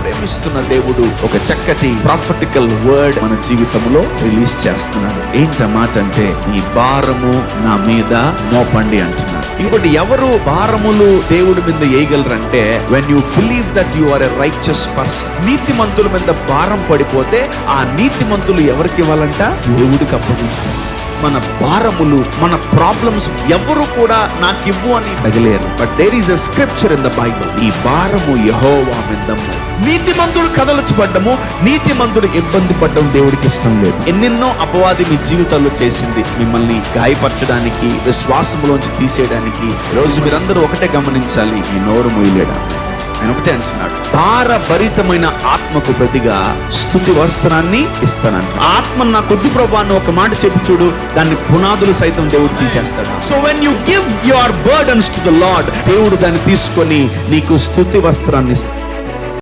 ప్రేమిస్తున్న దేవుడు ఒక చక్కటి ప్రాఫిటికల్ వర్డ్ మన జీవితంలో రిలీజ్ చేస్తున్నాడు. ఏంట మాట అంటే ఈ భారము నా మీద మోపండి అంటున్నాడు. ఇంకోటి ఎవరు భారములు దేవుడి మీద వేయగలరంటే when you believe that you are a righteous person నీతిమంతుల మీద భారం పడిపోతే ఆ నీతి మంతులు ఎవరికి ఇవ్వాలంట? దేవుడికి అప్పగించాలి. మన భారములు మన ప్రాబ్లమ్స్ ఎవరు కూడా నాకు ఇవ్వు అని అడగలేరు but there is a scripture in the Bible ఈ భారము యహోవా మిందము నీతిమంతుడు కదలచబడ్డము నీతిమంతుడు ఇబ్బంది పడ్డం దేవుడికి ఇష్టం లేదు. ఎన్నెన్నో అపవాది మీ జీవితాల్లో చేసింది మిమ్మల్ని గాయపరచడానికి విశ్వాసములోంచి తీసేయడానికి. రోజు మీరందరూ ఒకటే గమనించాలి ఈ నోరు మొయ్యలేడానికి ఆయన ఒకటే అంటున్నాడు. భారభరితమైన ఆత్మకు ప్రతిగా స్థుతి వస్త్రాన్ని ఇస్తానంట. ఆత్మ నా కొద్ది ప్రభాన్ని ఒక మాట చెప్పి చూడు దాన్ని పునాదులు సైతం దేవుడు తీసేస్తాడు. So when you give your burdens to the Lord దేవుడు దాన్ని తీసుకొని నీకు స్థుతి వస్త్రాన్ని ఇస్తాడు.